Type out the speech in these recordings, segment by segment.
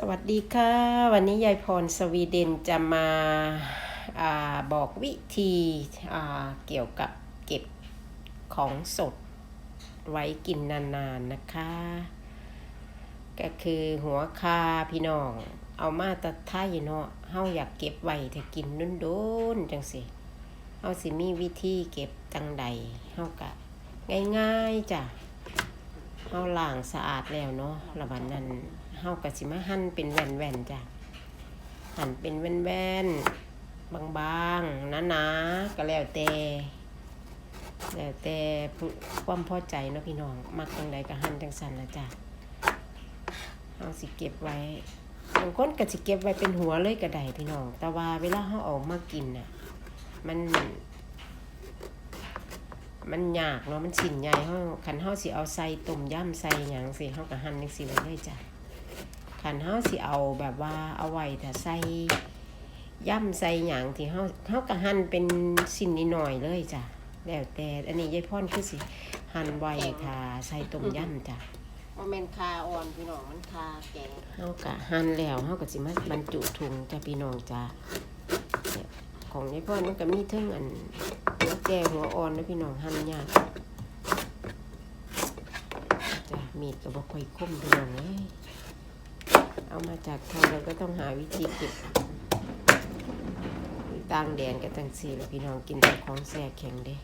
สวัสดีค่ะ วันนี้ยายพรสวีเดนจะมาอาบอกวิธีาเกี่ยวกับเก็บของสดไว้กินนานๆนะคะ ก็คือหัวคาพี่น้อง เอามาตัดไทยเนาะเฮาอยากเก็บไว้ถ้ากินนุ่นโดนๆจังสิเฮาสิมีวิธีเก็บจังใดเฮากะง่ายๆจ้ะเฮาล้างสะอาดแล้วเนาะแล้วบัดนั้น เฮาก็สิมาหั่นเป็นแว่นๆจ้ะหั่นเป็นแว่นๆบางๆหนาๆก็แล้วแต่แล้วแต่ความพอใจเนาะพี่น้อง มักจังใดก็หั่นจังซั่นละจ้ะเฮาสิเก็บไว้บางคนก็สิเก็บไว้เป็นหัวเลยก็ได้พี่น้อง แต่ว่าเวลาเฮาออกมากินน่ะ มันมันยากเนาะมันชิ้นใหญ่เฮาคันเฮาสิเอาใส่ต้มยำใส่หยังสิเฮาก็หั่นจังซี่ไว้เลยจ้ะ คันเฮาสิเอาแบบว่าเอาไว้ถ้าใส่ยำใส่หยังที่เฮาเฮาก็หั่นเป็นชิ้นนิดหน่อยเลยจ้ะแล้วแต่อันนี้ยายพรคือสิหั่นไว้ถ้าใส่ต้มยำจ้ะมันเป็นคาอ่อนพี่น้องมันคาแกงเฮาก็หั่นแล้วเฮาก็สิมาบรรจุถุงจ้ะพี่น้องจ้ะเนี่ยของยายพรมันก็มีเทั้งอันหัวแก่หัวอ่อนนะพี่น้องหั่นยากจ้ะมีดก็บ่ค่อยคมพี่น้องเอ้ย เอามาจากไทยเราก็ต้องหาวิธีเก็บต่างแดนกันตั้งสี่แล้วพี่น้องกินแต่ของแส่แข็งเด้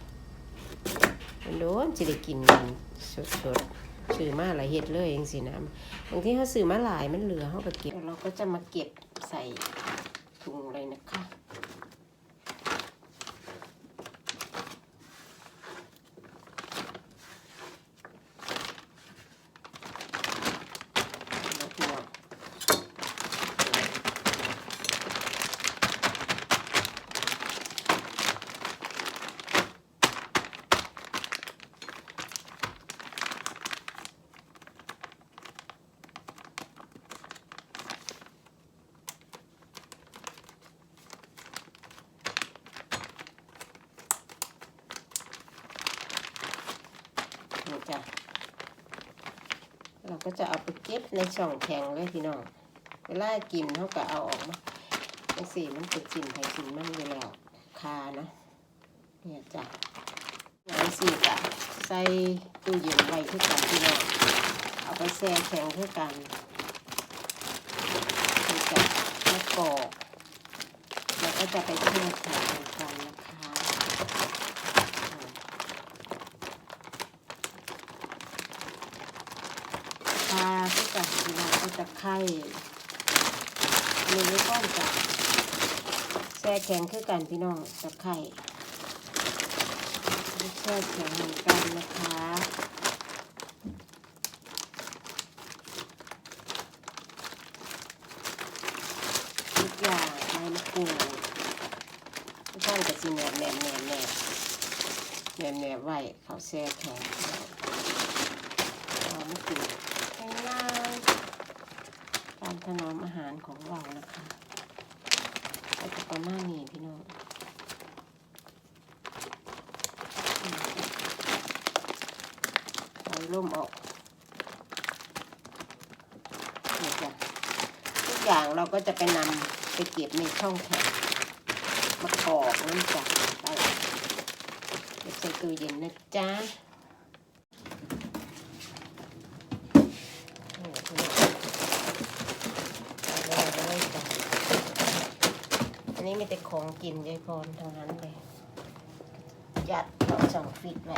มันโดนจะได้กินสดสดๆซื้อมาหลายเห็ดเลยเองสินะบางทีเขาซื้อมาหลายมันเหลือเขาก็เก็บเราก็จะมาเก็บใส่ถุงเลยนะคะ แล้วพี่น้องนี่ จ้ะ เราก็จะเอาไปเก็บในช่องแข็งเลยพี่น้อง เวลากินเขาก็เอาออกมาจังสีมันเป็นสินไผ่สินมันอยู่แล้วคานะ เนี่ยจ้ะหลายสี่กะใส่ตู้เย็นไว้เพื่อกันพี่น้อง เอาไปแช่แข็งเพื่อกันนี่จ้ะมะกอกแล้วก็จะไปแช่แข็งเหมือนกันนะคะคาเพื่อ กันพี่น้องก็จะไข่เนื้อก้อนจ้ะแช่แข็งคือกันพี่น้องจะไข่แช่แข็งเหมือนกันนะคะทุกอย่างใบมะกรูดทุกท่านกับซีแหนบแหนบแหนบแหนบแหนบแหนบไว้เขาแช่แข็งเอามะกรูดง่ายๆการ ถนอมอาหารของเรานะคะก็จะประมาณนี้พี่น้องเอาร่มออกนี่จ้ะทุกอย่างเราก็จะไปนำไปเก็บในช่องแข็งมากรอกน้ำจับไปเก็บใส่ตู้เย็นนะจ๊ะนี่คุณเอาไว้เอาไว้จ้ะอันนี้ มีแต่ของกินยายพรทั้งนั้นเลยยัดเข้าช่องฟิตไว้